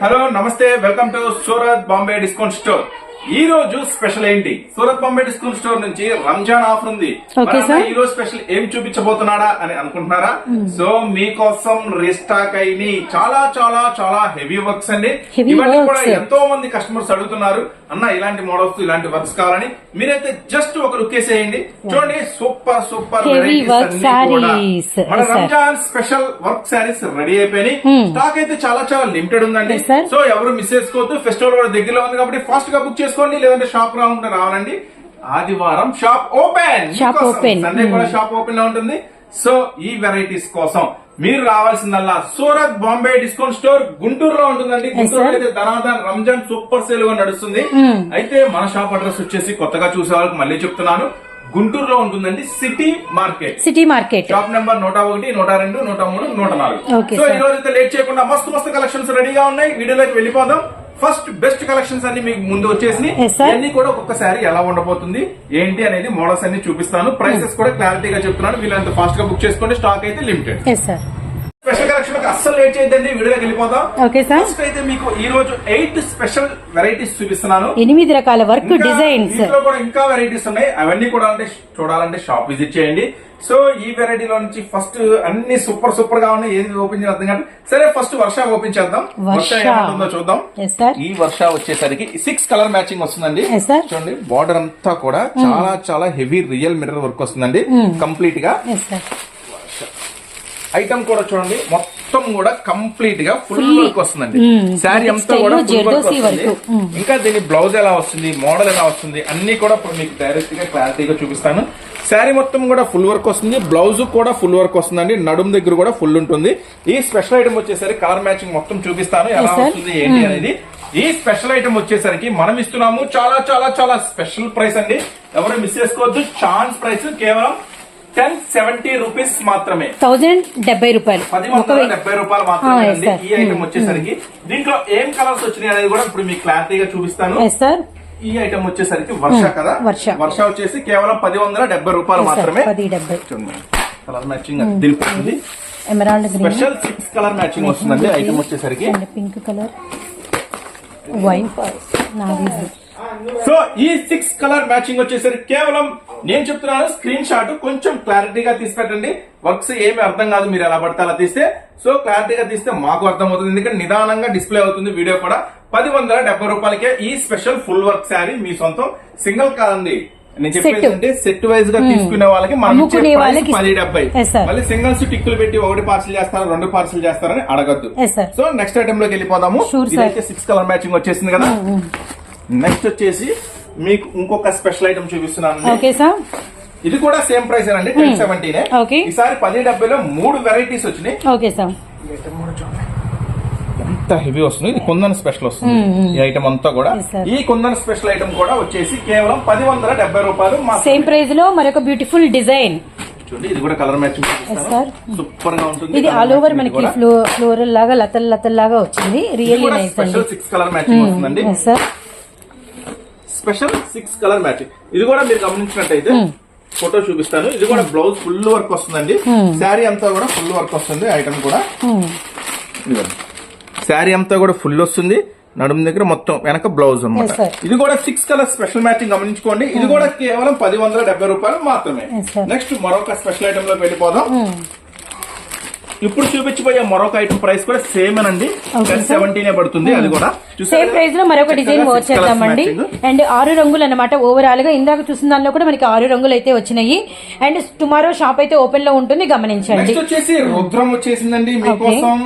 Hello నమస్తే welcome to Surat Bombay discount store. ఈ రోజు స్పెషల్ ఏంటి? సూరత్ బాంబే డిస్కౌంట్ స్టోర్ నుంచి రంజాన్ ఆఫర్ ఉంది. ఈ రోజు స్పెషల్ ఏం చూపించబోతున్నాడా అని అనుకుంటున్నారా? సో మీకోసం రిస్టాక్ అయిన చాలా చాలా చాలా హెవీ వర్క్స్ అండి. ఇవన్నీ. కూడా ఎంతో మంది కస్టమర్స్ అడుగుతున్నారు. అన్న ఇలాంటి మోడల్స్ ఇలాంటి వర్క్స్ కావాలని మీరైతే జస్ట్ ఒక లుక్ వేసేయండి. చూడండి సూపర్ సూపర్. మన. Ramzan special work sarees ready అయిపోయినాయి. స్టాక్ అయితే చాలా చాలా లిమిటెడ్ ఉందండి. Hmm. సో ఎవరు మిస్ చేసుకోవద్దు. ఫెస్టివల్ కూడా దగ్గరలో ఉంది కాబట్టి ఫాస్ట్గా బుక్ చేసుకోండి. లేదంటే షాప్ రావాలంటే రావాలండి. ఆదివారం షాప్ ఓపెన్. సండే కూడా షాప్ ఓపెన్లో ఉంటుంది. సో ఈ వెరైటీస్ కోసం మీరు రావాల్సిందల్లా. సూరత్ బాంబే డిస్కౌంట్ స్టోర్ గుంటూరులో ఉంటుందండి. గుంటూరులో అయితే ధనాధన్ రంజాన్ సూపర్ సేల్గా నడుస్తుంది. అయితే మన షాప్ అడ్రస్ వచ్చేసి కొత్తగా చూసే వాళ్ళకి మళ్ళీ చెప్తున్నాను. గుంటూరులో ఉంటుందండి city market. City market. Shop number నూట ఒకటి నూట రెండు నూట మూడు నూట నాలుగు. సో. ఈ రోజు అయితే లేట్ చేయకుండా మస్తు మస్తు కలెక్షన్స్ రెడీగా ఉన్నాయి. వీడియోలోకి వెళ్ళిపోదాం. ఫస్ట్ బెస్ట్ కలెక్షన్స్ అన్ని మీకు ముందు వచ్చేసి. ఇవన్నీ కూడా ఒక్కొక్కసారి ఎలా ఉండబోతుంది? ఏంటి అనేది మోడల్స్ అన్ని చూపిస్తాను. ప్రైసెస్ కూడా క్లారిటీగా చెప్తున్నాను. వీళ్ళంత ఫాస్ట్గా బుక్ చేసుకోండి. స్టాక్ అయితే లిమిటెడ్ స్పెషల్ కలెక్షన్ అస్సలు లేట్ చేయొద్దండి వీడియోలోకి వెళ్ళిపోదాం. Okay sir. ఫస్ట్ అయితే మీకు ఈ రోజు ఎయిట్ స్పెషల్ వెరైటీస్ చూపిస్తున్నాను. ఎనిమిది రకాల వర్క్ డిజైన్స్. కూడా ఇంకా వెరైటీస్ ఉన్నాయి. అవన్నీ కూడా అంటే చూడాలంటే షాప్ విజిట్ చేయండి. సో ఈ వెరైటీలో నుంచి ఫస్ట్ అన్ని సూపర్ సూపర్గా ఉన్నాయి. ఏది ఓపెన్ అర్థం కాదు. సరే ఫస్ట్ వర్ష ఓపెన్ చేద్దాం. వర్ష. ఏమంటుందో చూద్దాం. ఈ వర్ష వచ్చేసరికి సిక్స్ కలర్ మ్యాచింగ్ వస్తుందండి. చూడండి బార్డర్ అంతా కూడా చాలా చాలా హెవీ రియల్ మిర్రర్ వర్క్ వస్తుందండి. కంప్లీట్గా. ఎస్ సార్ ఐటమ్ కూడా చూడండి. మొత్తం కూడా కంప్లీట్గా ఫుల్. వర్క్ వస్తుందండి. శారీ అంతా Style కూడా ఫుల్ వర్క్ వస్తుంది. మ్మ్. ఇంకా దీని బ్లౌజ్ ఎలా వస్తుంది? మోడల్ ఎలా వస్తుంది? అన్ని కూడా ఇప్పుడు మీకు డైరెక్ట్గా క్లారిటీగా చూపిస్తాను. శారీ మొత్తం కూడా ఫుల్ వర్క్ వస్తుంది. బ్లౌజ్ కూడా ఫుల్ వర్క్ వస్తుందండి. నడుం దగ్గర కూడా ఫుల్ ఉంటుంది. ఈ స్పెషల్ ఐటమ్ వచ్చేసరికి కలర్ మ్యాచింగ్ మొత్తం చూపిస్తాను. ఎలా. వస్తుంది ఏంటి అనేది. ఈ స్పెషల్ ఐటమ్ వచ్చేసరికి మనం ఇస్తున్నాము. చాలా చాలా చాలా స్పెషల్ ప్రైస్ అండి. ఎవరు మిస్ చేసుకోవద్దు. ఛాన్స్ ప్రైస్ కేవలం టెన్ సెవెంటీ రూపీస్ మాత్రమే. థౌజండ్ డెబ్బై రూపాయలు. పది వందల డెబ్బై రూపాయలు మాత్రమే అండి. ఈ ఐటమ్ వచ్చేసరికి. దీంట్లో ఏం కలర్స్ వచ్చినాయి అనేది కూడా ఇప్పుడు మీకు క్లారిటీగా చూపిస్తాను. సార్ ఈ ఐటమ్ వచ్చేసరికి వర్ష కదా? వర్ష. వర్ష వచ్చేసి కేవలం పది వందల డెబ్బై రూపాయలు. మాత్రమే. పది డెబ్బై. Colour matching దిలిపోతుంది emerald green special six colour matching వస్తుందండి ఐటమ్ వచ్చేసరికి. పింక్ కలర్ బ్లూ సో ఈ సిక్స్ కలర్ మ్యాచింగ్ వచ్చేసరికి కేవలం నేను చెప్తున్నాను స్క్రీన్ షాట్ కొంచెం క్లారిటీగా తీసి పెట్టండి వర్క్స్ ఏమి అర్థం కాదు మీరు ఎలా పడితే అలా తీస్తే. సో క్లారిటీగా తీస్తే మాకు అర్థం అవుతుంది ఎందుకంటే నిదానంగా డిస్ప్లే అవుతుంది వీడియో కూడా. పది వందల డెబ్బై రూపాయలకే ఈ స్పెషల్ ఫుల్ వర్క్ శారీ మీ సొంతం. సింగిల్ కాదండి. నేను చెప్పేది Set. అంటే సెట్ వైజ్గా తీసుకునే వాళ్ళకి మనం పది డెబ్బై. మళ్ళీ సింగిల్స్ టిక్కులు పెట్టి ఒకటి పార్సల్ చేస్తారా రెండు పార్సల్ చేస్తారని అడగద్దు. సో నెక్స్ట్ ఐటమ్లోకి వెళ్ళిపోదాము. సిక్స్ కలర్ మ్యాచింగ్ వచ్చేసింది కదా. నెక్స్ట్ వచ్చేసి మీకు ఇంకొక స్పెషల్ ఐటమ్ చూపిస్తున్నాను ఓకే సార్ ఇది కూడా సేమ్ ప్రైస్ అండి టెన్ సెవెంటీనే. ఈసారి పది డెబ్బైలో మూడు వెరైటీస్ వచ్చినాయి. ఓకే సార్ ఎంత హెవీ వస్తుంది. ఇది కుందన్ స్పెషల్ వస్తుంది. ఈ ఐటమ్ అంతా కూడా. ఈ కుందన్ స్పెషల్ ఐటమ్ కూడా వచ్చేసి కేవలం పది వందల డెబ్బై రూపాయలు. సేమ్ ప్రైస్లో మరొక బ్యూటిఫుల్ డిజైన్ చూడండి ఇది కూడా కలర్ మ్యాచింగ్. సూపర్గా ఉంటుంది. ఇది ఆల్ ఓవర్ మనకి ఫ్లో ఫ్లోరల్ లాగా లతల్ లతల్ లాగా వచ్చింది. రియల్లీ నైస్ అండి. స్పెషల్ సిక్స్ కలర్ మ్యాచింగ్ వస్తుందండి. Sir special six colour matching. ఇది కూడా మీరు గమనించినట్టయితే ఫోటో చూపిస్తాను. ఇది కూడా బ్లౌజ్ ఫుల్ వర్క్ వస్తుందండి. శారీ అంతా కూడా ఫుల్ వర్క్ వస్తుంది ఐటమ్ కూడా. శారీ అంతా కూడా ఫుల్ వస్తుంది. నడుము దగ్గర మొత్తం వెనక బ్లౌజ్ sir. ఇది కూడా సిక్స్ కలర్ స్పెషల్ మ్యాచింగ్ గమనించుకోండి. ఇది కూడా కేవలం పది వందల డెబ్బై రూపాయలు మాత్రమే. నెక్స్ట్ మరొక స్పెషల్ ఐటమ్లోకి వెళ్ళిపోదాం ఇప్పుడు చూపించిపోయే మరొక ఐటమ్ ప్రైస్ కూడా సేమ్ అండి. సెవెంటీనే పడుతుంది అది కూడా. చూసారా? సేమ్ ప్రైస్లో మరొక డిజైన్ six వర్క్ colours చేద్దామండి. matching. అండ్ ఆరు రంగులు అన్నమాట. ఓవరాల్గా ఇందాక చూసిన దానిలో కూడా మనకి ఆరు రంగులు అయితే వచ్చినాయి. అండ్ టుమారో షాప్ అయితే ఓపెన్లో ఉంటుంది గమనించండి. నెక్స్ట్ వచ్చేసి రుద్రం వచ్చేసిందండి. మీకోసం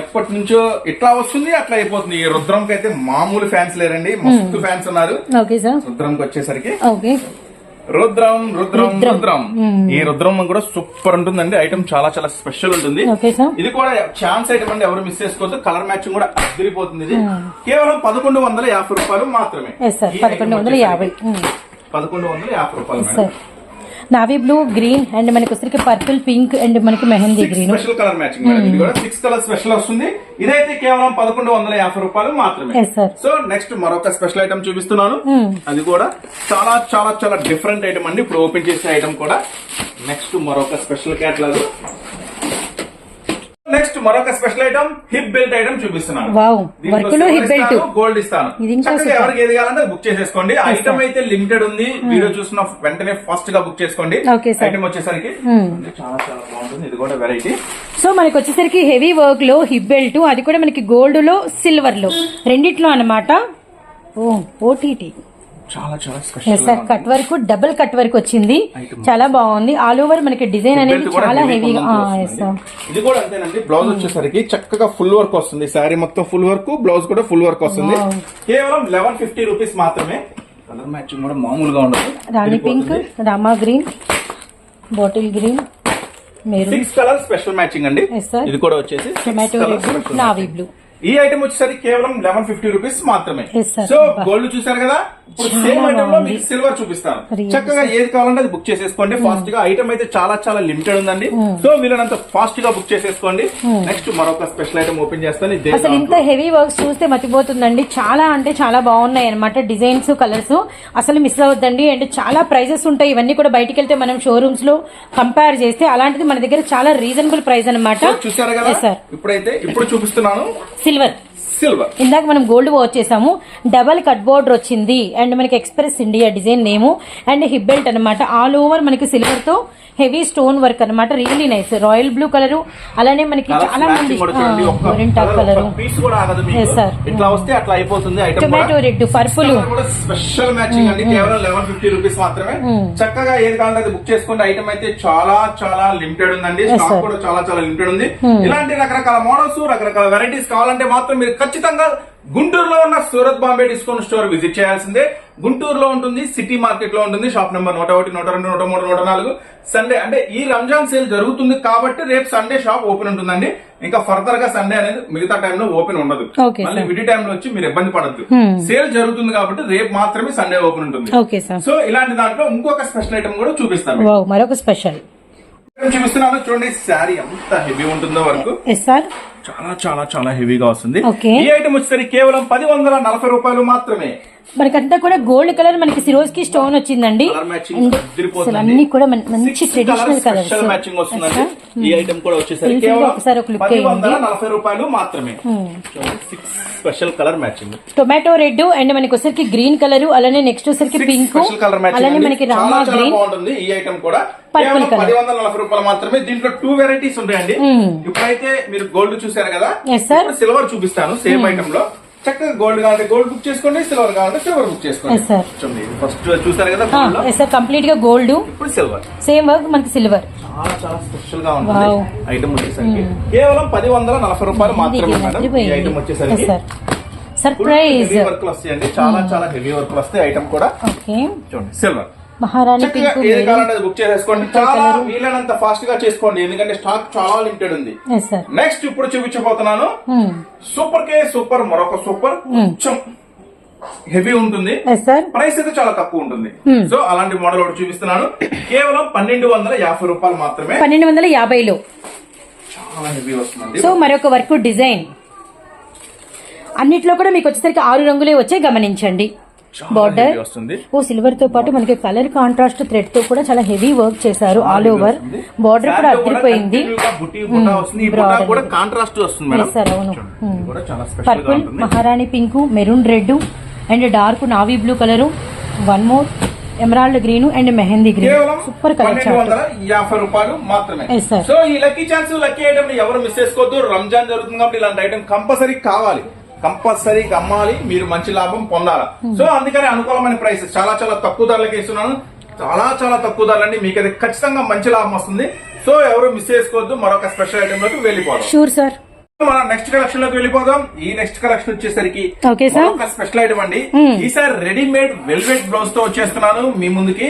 ఎప్పటి నుంచో ఇట్లా వస్తుంది అట్లా అయిపోతుంది. ఈ రుద్రంకి అయితే మామూలు ఫ్యాన్స్ లేరండి. మస్తు ఫ్యాన్స్ ఉన్నారు. ఓకే సార్ రుద్రంకి వచ్చేసరికి ఓకే రుద్రం రుద్రం రుద్రం. ఈ రుద్రం కూడా సూపర్ ఉంటుందండి. ఐటమ్ చాలా చాలా స్పెషల్ ఉంటుంది. ఇది కూడా ఛాన్స్ ఐటమ్ అండి. ఎవరు మిస్ చేసుకోవద్దు కలర్ మ్యాచింగ్ కూడా అదిరిపోతుంది ఇది. కేవలం పదకొండు వందల యాభై రూపాయలు మాత్రమే. పదకొండు వందల యాభై. పదకొండు వందల యాభై రూపాయలు నావీ బ్లూ గ్రీన్ అండ్ మనకి వచ్చరికి పర్పుల్ పింక్ అండ్ మనకి mehndi green special colour matching madam. ఇది కూడా సిక్స్ కలర్ స్పెషల్ వస్తుంది. ఇదైతే కేవలం పదకొండు వందల యాభై రూపాయలు మాత్రమే. సో నెక్స్ట్ మరొక స్పెషల్ ఐటమ్ చూపిస్తున్నాను. అది కూడా చాలా చాలా చాలా డిఫరెంట్ ఐటమ్ అండి. ఇప్పుడు ఓపెన్ చేసే ఐటమ్ కూడా. నెక్స్ట్ మరొక స్పెషల్ క్యాట్లాగ్ నెక్స్ట్ మరొక special item hip belt item చూపిస్తున్నాను. గోల్డ్ ఇస్తాను. ఎవరికి ఏది కావాలంటే బుక్ చేసేసుకోండి. ఐటమ్ అయితే లిమిటెడ్ ఉంది. వీడియో చూసిన వెంటనే ఫాస్ట్గా బుక్ చేసుకోండి. ఐటమ్ వచ్చేసరికి Hmm. చాలా చాలా బాగుంటుంది. ఇది కూడా వెరైటీ సో మనకి వచ్చేసరికి హెవీ వర్క్లో హిప్ బెల్ట్ అది కూడా మనకి గోల్డ్లో సిల్వర్లో. రెండిట్లో అన్నమాట. ఓ ఓటీటీ చాలా చాలా yes special sir cut work double cut work వచ్చింది. చాలా బాగుంది. ఆల్ ఓవర్ మనకి డిజైన్ అనేది చాలా హెవీగా ఎస్ సార్ ఇది కూడా అంతేనండి. బ్లౌజ్ వచ్చేసరికి చక్కగా ఫుల్ వర్క్ వస్తుంది. శారీ మొత్తం ఫుల్ వర్క్ బ్లౌజ్ కూడా ఫుల్ వర్క్ వస్తుంది. కేవలం లెవెన్ ఫిఫ్టీ రూపీస్ మాత్రమే. కలర్ మ్యాచింగ్ కూడా మామూలుగా ఉండదు. Rani pink rama green bottle green maroon six colour special matching అండి. Yes, sir. ఇది కూడా వచ్చేసి టొమాటో నావీ. బ్లూ ఈ ఐటమ్ వచ్చేసరికి కేవలం లెవెన్ ఫిఫ్టీ రూపీస్ మాత్రమే. సో గోల్డ్ చూసారు కదా? ఇప్పుడు సేమ్ ఐటమ్లో. మీకు సిల్వర్ చూపిస్తాను. చక్కగా ఏది కావాలంటే అది బుక్ చేసేసుకోండి. ఫాస్ట్గా ఐటమ్ అయితే చాలా చాలా లిమిటెడ్ ఉందండి. సో వీళ్ళనంత ఫాస్ట్గా బుక్ చేసేసుకోండి. నెక్స్ట్ మరొక స్పెషల్ ఐటమ్ ఓపెన్ చేస్తాను. అసలు ఇంత హెవీ వర్క్స్ చూస్తే మతిపోతుందండి. చాలా అంటే చాలా బాగున్నాయి అనమాట డిజైన్స్ కలర్స్ అసలు మిస్ అవ్వద్దండి. అండ్ చాలా ప్రైజెస్ ఉంటాయి. ఇవన్నీ కూడా బయటికి వెళ్తే మనం షోరూమ్స్లో కంపేర్ చేస్తే అలాంటిది మన దగ్గర చాలా రీజనబుల్ ప్రైస్ అనమాట చూసారు కదా? సార్ ఇప్పుడైతే ఇప్పుడు చూపిస్తున్నాను. సిల్వర్ సిల్వర్ ఇందాక మనం గోల్డ్ వచ్చేసాము డబల్ కట్ బోర్డర్ వచ్చింది. అండ్ మనకి express India design name and hip belt అనమాట ఆల్ ఓవర్ మనకి సిల్వర్తో హెవీ స్టోన్ వర్క్ అనమాట really nice royal blue colour అలానే మనకి చాలా మంది గోరింటా కలర్. ఇట్లా వస్తే అట్లా అయిపోతుంది item tomato red purple. Special matching అండి. కేవలం లెవెన్ ఫిఫ్టీ రూపీస్ మాత్రమే. చక్కగా ఏది కావాలంటే బుక్ చేసుకోండి. ఐటమ్ అయితే చాలా చాలా లిమిటెడ్ ఉందండి. స్టాక్. కూడా చాలా చాలా లిమిటెడ్ ఉంది. ఇలాంటి రకరకాల మోడల్స్ రకరకాల వెరైటీస్ కావాలంటే మాత్రం మీరు ఖచ్చితంగా గుంటూరులో ఉన్న Surat Bombay discount store visit చేయాల్సిందే. గుంటూరులో ఉంటుంది సిటీ మార్కెట్లో ఉంటుంది షాప్ నెంబర్ నూట ఒకటి నూట రెండు నూట మూడు నూట నాలుగు. సండే అంటే ఈ రంజాన్ సేల్ జరుగుతుంది కాబట్టి రేపు సండే షాప్ ఓపెన్ ఉంటుందండి. ఇంకా ఫర్దర్గా సండే అనేది మిగతా టైంలో ఓపెన్ ఉండదు. మళ్ళీ. విడి టైంలో వచ్చి మీరు ఇబ్బంది పడద్దు. సేల్ జరుగుతుంది కాబట్టి రేపు మాత్రమే సండే ఓపెన్ ఉంటుంది. సో ఇలాంటి దాంట్లో ఇంకొక స్పెషల్ ఐటమ్ కూడా చూపిస్తాను. మరొక స్పెషల్. చూపిస్తున్నాను. చూడండి శారీ ఎంత హెవీ ఉంటుందో వరకు. చాలా చాలా చాలా హెవీగా వస్తుంది. ఈ ఐటమ్ వచ్చేసరికి కేవలం పది వందల నలభై రూపాయలు మాత్రమే మనకంతా కూడా గోల్డ్ కలర్ మనకి సిరోజ్కి స్టోన్ వచ్చిందండి. కలర్ అసలు అన్ని కూడా మంచి ట్రెడిషనల్ కలర్స్ ఈ ఐటమ్ కూడా వచ్చేసరికి ఒకసారి ఒక నలభై రూపాయలు మాత్రమే. Special colour matching tomato red and మనకి వచ్చరికి గ్రీన్ కలర్ అలానే నెక్స్ట్ వచ్చరికి పింక్ కలర్ అలానే. మనకి రామా గ్రీన్ ఈ ఐటమ్ కూడా. Colour. పది వందల నలభై రూపాయలు మాత్రమే. దీంట్లో టూ వెరైటీస్ ఉంటాయండి. ఇప్పుడైతే మీరు గోల్డ్ చూసారు కదా. సిల్వర్ చూపిస్తాను సేమ్ ఐటమ్లో. చక్కగా గోల్డ్ కావాలంటే గోల్డ్ బుక్ చేసుకోండి సిల్వర్ కావాలంటే సిల్వర్ బుక్ చేసుకోండి. చూడండి ఫస్ట్ చూసారు కదా gold లో. ఎస్ సార్ కంప్లీట్గా గోల్డ్. ఇప్పుడు సిల్వర్. సేమ్ వర్క్ మనకి సిల్వర్. చాలా చాలా స్పెషల్గా ఉంటుంది. Wow. ఐటమ్ వచ్చేసరికి. కేవలం పది వందల నలభై రూపాయలు మాత్రమే మేడం ఈ ఐటమ్ వచ్చేసరికి. సార్ సర్ప్రైజ్ హెవీ వర్క్ వస్తాయండి చాలా చాలా హెవీ వర్క్ వస్తాయి ఐటమ్ కూడా. ఓకే చూడండి సిల్వర్. మహారాణి పింక్ బుక్ చేసేసుకోండి. చాలా వీలైనంత ఫాస్ట్గా చేసుకోండి. ఎందుకంటే స్టాక్ చాలా లిమిటెడ్ ఉంది. నెక్స్ట్ ఇప్పుడు చూపించబోతున్నాను. Hmm. సూపర్ కే సూపర్ మరొక సూపర్ కొంచెం హెవీ ఉంటుంది. ప్రైస్ అయితే చాలా తక్కువ ఉంటుంది. సో అలాంటి మోడల్ ఒకటి చూపిస్తున్నాను. కేవలం పన్నెండు వందల యాభై రూపాయలు మాత్రమే. పన్నెండు వందల యాభైలో. చాలా హెవీ వస్తుందండి. సో మరొక వర్క్ డిజైన్. అన్నిట్లో కూడా మీకు వచ్చేసరికి ఆరు రంగులే వచ్చే గమనించండి. బార్డర్ ఓ సిల్వర్తో పాటు మనకి కలర్ కాంట్రాస్ట్ థ్రెడ్తో కూడా చాలా హెవీ వర్క్ చేశారు ఆల్ ఓవర్ బార్డర్ కూడా అదిరిపోయింది. Purple maharani pink maroon red and dark navy blue colour one more emerald green and mehndi green super colour యాభై రూపాయలు మాత్రమే. సో ఈ లక్కీ ఛాన్స్ లక్కీ ఐటమ్ ఎవరు మిస్ చేసుకోవద్దు. రంజాన్ జరుగుతుంది? కాబట్టి ఇలాంటి ఐటమ్ కంపల్సరీ కావాలి. కంపల్సరీ అమ్మాలి మీరు మంచి లాభం పొందాలా. సో అందుకని అనుకూలమైన ప్రైస్ చాలా చాలా తక్కువ ధరలకి ఇస్తున్నాను. చాలా చాలా తక్కువ ధరలండి. మీకు అది ఖచ్చితంగా మంచి లాభం వస్తుంది. సో ఎవరు మిస్ చేసుకోవద్దు. మరొక స్పెషల్ ఐటమ్లోకి వెళ్ళిపోదాం. షూర్ సార్ మన నెక్స్ట్ కలెక్షన్లోకి వెళ్ళిపోదాం. ఈ నెక్స్ట్ కలెక్షన్ వచ్చేసరికి. ఒక స్పెషల్ ఐటమ్ అండి. ఈసారి రెడీమేడ్ వెల్వెట్ బ్లౌజ్తో వచ్చేస్తున్నాను మీ ముందుకి.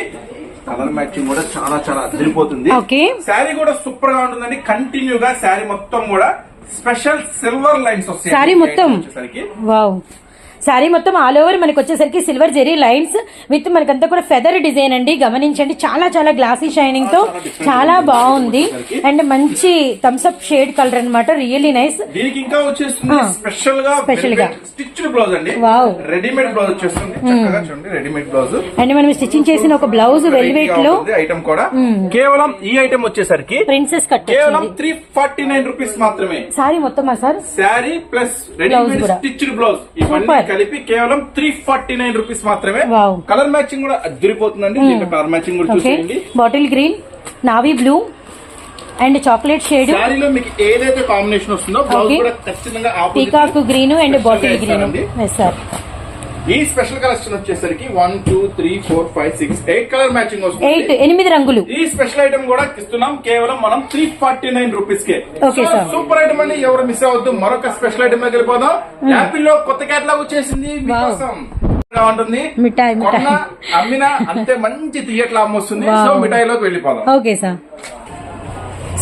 కలర్ మ్యాచింగ్ కూడా చాలా చాలా అదిరిపోతుంది. శారీ కూడా సూపర్గా ఉంటుందండి. కంటిన్యూ గా శారీ మొత్తం కూడా స్పెషల్ సిల్వర్ లైన్స్ వస్తాయి మొత్తం? వచ్చేసరికి వావ్ శారీ మొత్తం ఆల్ ఓవర్ మనకి వచ్చేసరికి సిల్వర్ జెరీ లైన్స్ విత్ మనకంతా కూడా ఫెదర్ డిజైన్ అండి. గమనించండి చాలా చాలా గ్లాసీ షైనింగ్తో చాలా బాగుంది. అండ్ మంచి థమ్స్ అప్ షేడ్ కలర్ అన్నమాట రియల్లీ నైస్. దీనికి ఇంకా వచ్చేస్తుంది స్పెషల్గా Special గా. బ్లౌజ్ అండి. Wow. రెడీమేడ్ బ్లౌజ్ వచ్చేస్తుంది. చక్కగా చూడండి రెడీమేడ్ బ్లౌజ్ అండ్ మనం చేసిన ఒక బ్లౌజ్ వెల్వెట్లో ఐటమ్ కూడా. కేవలం ఈ ఐటమ్ వచ్చేసరికి ప్రిన్సెస్ కట్ కేవలం త్రీ ఫార్టీ నైన్ రూపీస్ మాత్రమే. సారీ మొత్తమా సార్? శారీ ప్లస్ రెడీమేడ్ కూడా. స్టిచ్డ్ బ్లౌజ్ ఇవన్నీ Super. కలిపి కేవలం త్రీ ఫార్టీ నైన్ రూపీస్ మాత్రమే. కలర్ మ్యాచింగ్ కూడా అదిరిపోతుందండి దీంట్లో కలర్ మ్యాచింగ్ కూడా ఓకే చూసేయండి bottle green navy blue and chocolate shade శారీలో మీకు ఏదైతే కాంబినేషన్ వస్తుందో బ్లౌజ్. కూడా ఖచ్చితంగా peacock green and bottle green sir ఈ స్పెషల్ కలెక్షన్ వచ్చేసరికి one two three four five six eight colour matching eight వస్తుంది ఎనిమిది రంగులు. ఈ స్పెషల్ ఐటమ్ కూడా ఇస్తున్నాం. కేవలం మనం త్రీ ఫార్టీ నైన్ రూపీస్ కే. సూపర్ ఐటమ్ అండి. ఎవరు మిస్ అవ్వద్దు. మరొక స్పెషల్ ఐటమ్ దగ్గర వెళ్ళిపోదాం యాపిల్లో కొత్త కేటలాగ్ వచ్చేసింది మీకోసం. ఉంటుంది? మిఠాయి, మిఠాయి. కొన్నా అమ్మినా అంతే మంచి థియేటర్ లాభం వస్తుంది సో మిఠాయిలోకి వెళ్ళిపోదాం. Okay sir.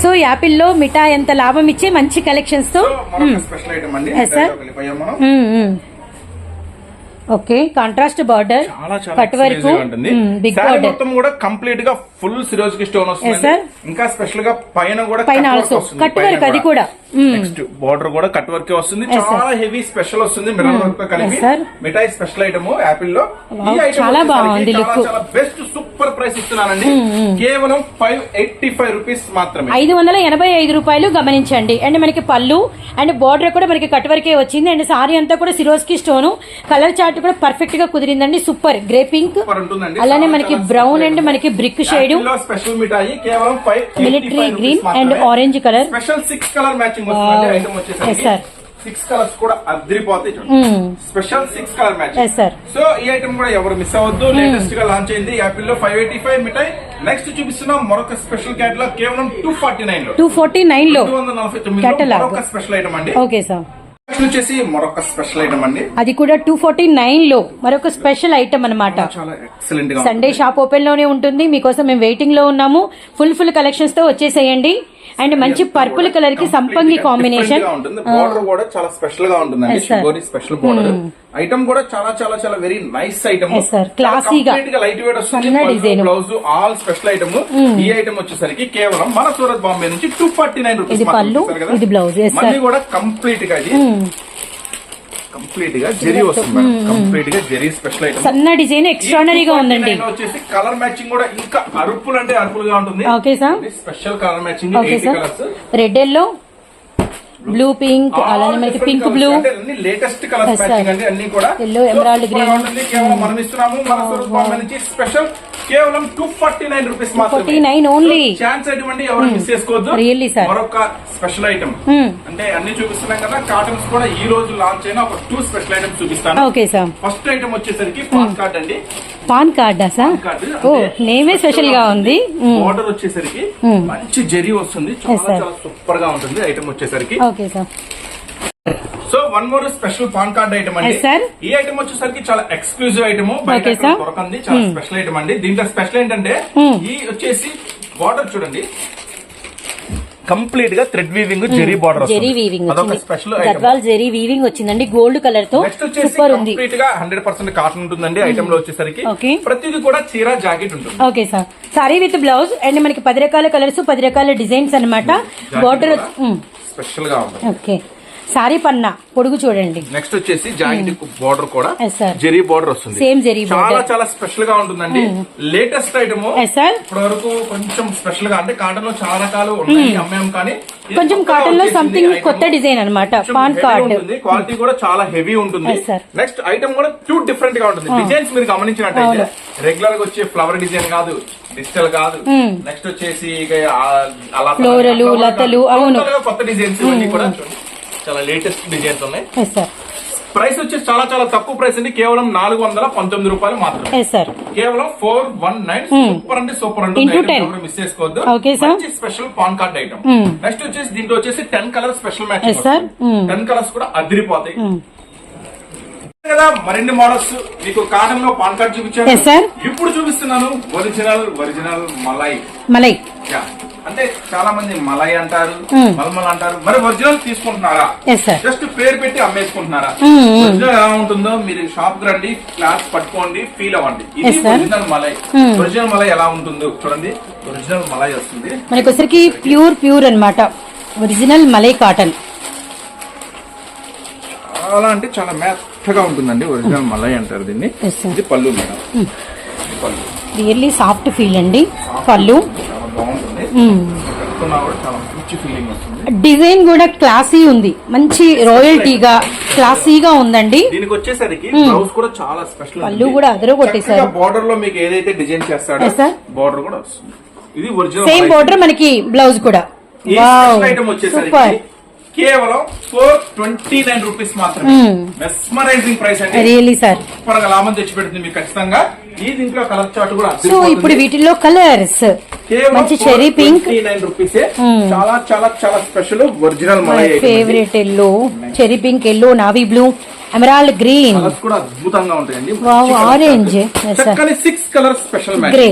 సో యాపిల్లో మిఠాయి ఎంత లాభం ఇచ్చే మంచి కలెక్షన్స్తో? స్పెషల్ ఐటమ్ అండి Yes, sir. మిఠాయిలోకి వెళ్ళిపోయాం మనం మ్మ్, మ్మ్. ఓకే కాంట్రాస్ట్ బార్డర్ చాలా కట్ వరకు. బిగ్ బార్డర్ మొత్తం కూడా కంప్లీట్గా ఫుల్ సిరోజ్కి స్టోన్ వస్తుంది. ఇంకా స్పెషల్గా పైన కూడా పైన పైన work అది కూడా. నెక్స్ట్ బార్డర్ కూడా కట్ వర్క్ వస్తుంది. చాలా హెవీ స్పెషల్ వస్తుంది. మిర్రర్ వర్క్తో కలిపి. మిఠాయి స్పెషల్ ఐటమ్ యాపిల్లో. చాలా బాగుంది. చాలా బెస్ట్ సూపర్ ప్రైస్ ఇస్తున్నానండి. కేవలం ఫైవ్ ఎయిటీ ఫైవ్ రూపీస్ మాత్రమే. ఐదు వందల ఎనభై ఐదు రూపాయలు గమనించండి. అండ్ మనకి పళ్ళు అండ్ బార్డర్ కూడా మనకి కట్ వరకే వచ్చింది. అండ్ సారీ అంతా కూడా సిరోజ్కి స్టోన్. కలర్ చార్ట్ కూడా పర్ఫెక్ట్గా కుదిరిందండి. సూపర్. Grey pink. అలానే మనకి బ్రౌన్ అండ్. మనకి బ్రిక్ షేడ్. స్పెషల్ మిఠాయి కేవలం Military green and orange colour. Special six colour matching వస్తుంది సిక్స్ కలర్స్ కూడా అదిరిపోతాయి చూడండి special six colour sir so ఈ ఐటమ్ కూడా ఎవరు మిస్ అవ్వద్దు. లేటెస్ట్గా లాంచ్ అయింది యాపిల్లో ఫైవ్ ఎయిటీ ఫైవ్ మిఠాయి. నెక్స్ట్ చూపిస్తున్నాం మరొక స్పెషల్ క్యాటలాగ్ కేవలం టూ ఫార్టీ నైన్లో. టూ ఫార్టీ నైన్లో వందల నలభై తొమ్మిది. మరొక స్పెషల్ ఐటమ్ అండి. ఓకే సార్ వచ్చేసి మరొక స్పెషల్ ఐటమ్ అండి. అది కూడా టూ ఫార్టీ నైన్లో. మరొక స్పెషల్ ఐటమ్గా సండే షాప్ ఓపెన్లోనే ఉంటుంది. మీకోసం మేము వెయిటింగ్లో ఉన్నాము. ఫుల్ ఫుల్ కలెక్షన్స్తో వచ్చేసేయండి. అండ్ మంచి పర్పుల్ కలర్కి సంపంగి కాంబినేషన్ బార్డర్ కూడా చాలా స్పెషల్గా. షుగోరి స్పెషల్ బార్డర్ ఐటమ్ కూడా చాలా చాలా చాలా very nice item Yes, sir. Classy గా. లైట్ వెయిట్ వస్తుంది. బ్లౌజ్ ఆల్ స్పెషల్ ఐటమ్ ఈ ఐటమ్ వచ్చేసరికి కేవలం మన సూరత్ బాంబే నుంచి టూ ఫార్టీ నైన్ రూపీస్ ఇది. మళ్ళీ కూడా కంప్లీట్గా ఇది. కంప్లీట్గా జెరీ వస్తుంది మేడం. కంప్లీట్గా జెరీ స్పెషల్ ఐటమ్. సన్న డిజైన్ ఎక్స్ట్రానరీగా ఉందండి. వచ్చేసి కలర్ మ్యాచింగ్ కూడా ఇంకా అరుపులు అంటే అరుపులుగా ఉంటుంది. Okay sir. Special colour matching okay sir. Red yellow blue pink అలానే మనకి pink blue latest sir. Matching అండి అన్ని కూడా emerald green. కేవలం మనం ఇస్తున్నాము మన స్వరూప్ స్పెషల్ కేవలం టూ ఫార్టీ నైన్ రూపీస్ మాత్రమే 49 only. ఛాన్స్ అండి ఎవరు మిస్ చేసుకోవద్దు. Really, sir. మరొక స్పెషల్ ఐటమ్ Hmm. అంటే అన్ని చూపిస్తున్నాం కదా కాటన్స్ కూడా ఈ రోజు లాంచ్ అయిన ఒక టూ స్పెషల్ ఐటమ్స్ చూపిస్తాను. ఓకే సార్ ఫస్ట్ ఐటమ్ వచ్చేసరికి పాన్ కార్డ్ అండి. పాన్ కార్డా సార్ ఓ నేమే స్పెషల్గా ఉంది. ఆర్డర్ వచ్చేసరికి Hmm. మంచి జెరీ వస్తుంది. చాలా. చాలా సూపర్గా ఉంటుంది. ఐటమ్ వచ్చేసరికి okay sir so one more special pan card item అండి. ఈ ఐటమ్ వచ్చేసరికి చాలా ఎక్స్క్లూజివ్ ఐటమ్ బయట. దొరకంది చాలా స్పెషల్ ఐటమ్ అండి. దీంట్లో స్పెషల్ ఏంటంటే Hmm. ఈ వచ్చేసి బార్డర్ చూడండి. కంప్లీట్గా thread weaving zari border zari weaving special Gadwal zari weaving వచ్చిందండి. గోల్డ్ కలర్తో సూపర్ ఉంది. కంప్లీట్గా హండ్రెడ్ పర్సెంట్ కాటన్ ఉంటుందండి ఐటమ్లో వచ్చేసరికి. ప్రతిది కూడా చీర జాకెట్ ఉంటుంది. Okay sir sari with blouse and మనకి పది రకాల కలర్స్ పది రకాల డిజైన్స్ అన్నమాట. బార్డర్ స్పెషల్గా ఉంటుంది ఓకే సారీ పన్నా పొడుగు చూడండి నెక్స్ట్ వచ్చేసి జాకెట్ బార్డర్ కూడా Yes, sir. జెరీ బార్డర్ వస్తుంది Same జెరీ చాలా. చాలా స్పెషల్గా ఉంటుందండి లేటెస్ట్ ఐటమ్ Yes, sir. ఇప్పటి వరకు కొంచెం స్పెషల్గా అంటే కాటన్లో చాలా రకాలు ఉన్నాయి అమ్మాం కానీ కొంచెం కాటన్లో సంథింగ్. కొత్త డిజైన్ అన్నమాట కొంచెం పాన్ కార్డ్ క్వాలిటీ కూడా చాలా హెవీ ఉంటుంది. నెక్స్ట్ ఐటమ్ కూడా క్యూట్ డిఫరెంట్గా ఉంటుంది డిజైన్స్ మీరు గమనించినట్టయితే అవును. రెగ్యులర్గా వచ్చే ఫ్లవర్ డిజైన్ కాదు డిజిటల్ కాదు నెక్స్ట్ వచ్చేసి ఫ్లోరలు, లతలు. అవును. కొత్త డిజైన్స్ ఇవన్నీ కూడా చూడండి. చాలా లేటెస్ట్ డిజైన్స్ ఉన్నాయి ప్రైస్ వచ్చేసి చాలా చాలా తక్కువ ప్రైస్ అండి కేవలం నాలుగు వందల పంతొమ్మిది రూపాయలు మాత్రమే సార్ కేవలం ఫోర్ వన్ నైన్ సూపర్ అంటే సూపర్ Hmm. Into 10. అంటుంది మిస్ చేసుకోవద్దు. మంచి special pan card item Hmm. Next వచ్చేసి దీంట్లో వచ్చేసి ten colour special match. Hmm. Ten colours కూడా అదిరిపోతాయి కదా మరిన్ని మోడల్స్ మీకు కాటన్లో పాన్ కార్డ్ చూపించాను. ఇప్పుడు చూపిస్తున్నాను ఒరిజినల్ ఒరిజినల్ మలై. మలై. అంటే చాలా మంది మలై అంటారు Hmm. మల్మల్ అంటారు. మరి ఒరిజినల్ తీసుకుంటున్నారా? జస్ట్ పేరు పెట్టి అమ్మేసుకుంటున్నారా? Hmm, hmm. ఒరిజినల్ ఎలా ఉంటుందో మీరు షాప్కి రండి క్లాస్ పట్టుకోండి ఫీల్ అవ్వండి. ఇది. ఒరిజినల్ మలై. ఒరిజినల్ మలై ఎలా ఉంటుందో చూడండి. ఒరిజినల్ మలై వస్తుంది. మనకి వచ్చరికి ప్యూర్ ప్యూర్ అన్నమాట. Original malai cotton. చాలా అంటే చాలా మెత్తగా ఉంటుందండి ఒరిజినల్ మలై అంటారు దీన్ని. ఇది పళ్ళు మేడం. పళ్ళు. రియల్లీ సాఫ్ట్ ఫీల్ అండి. పళ్ళు. వస్తుంది. డిజైన్ కూడా క్లాసీ ఉంది. మంచి రాయల్టీగా క్లాసీగా ఉందండి. దీనికి వచ్చేసరికి బ్లౌజ్ కూడా చాలా స్పెషల్ పళ్ళు కూడా అదరు కొట్టేశారు. బార్డర్లో మీకు ఏదైతే డిజైన్ చేస్తాడో sir. బార్డర్ కూడా వస్తుంది. ఇది ఒరిజినల్ సేమ్ బోర్డర్ మనకి బ్లౌజ్ కూడా. ఐటమ్ వచ్చేసరికి సూపర్ కేవలం ఫోర్ ట్వంటీ నైన్ రూపీస్ మాత్రమే. Hmm. మెస్మరైజింగ్ ప్రైస్ అండి రియల్లీ సార్ సూపర్గా లాభం తెచ్చి పెడుతుంది మీకు ఖచ్చితంగా. ఈ దీంట్లో కలర్ చార్ట్ కూడా సో. ఇప్పుడు వీటిల్లో కలర్స్ మంచి cherry pink nine rupees Hmm. చాలా చాలా చాలా special original favourite yellow cherry pink yellow navy blue emerald green కూడా అద్భుతంగా ఉంటాయండి. చక్కని six colour special grey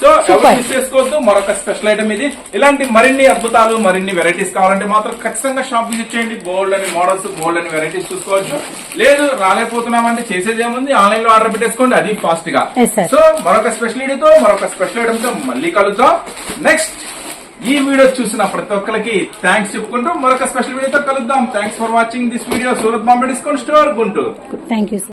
so. ఎవరు మిస్ చేసుకోవద్దు మరొక స్పెషల్ ఐటమ్ ఇది. ఇలాంటి మరిన్ని అద్భుతాలు మరిన్ని వెరైటీస్ కావాలంటే మాత్రం ఖచ్చితంగా షాప్ విజిట్ చేయండి. గోల్డ్ అని మోడల్స్ గోల్డ్ అని వెరైటీస్ చూసుకోవచ్చు. లేదు రాలేకపోతున్నామంటే చేసేది ఏముంది? ఆన్లైన్లో ఆర్డర్ పెట్టేసుకోండి అది ఫాస్ట్గా. సో మరొక స్పెషల్ వీడియోతో మరొక స్పెషల్ ఐటమ్తో మళ్ళీ కలుద్దాం. నెక్స్ట్ ఈ వీడియో చూసిన ప్రతి ఒక్కరికి థ్యాంక్స్ చెప్పుకుంటూ మరొక స్పెషల్ వీడియోతో కలుద్దాం. Thanks for watching this video Surat Bombay discount store Guntur thank you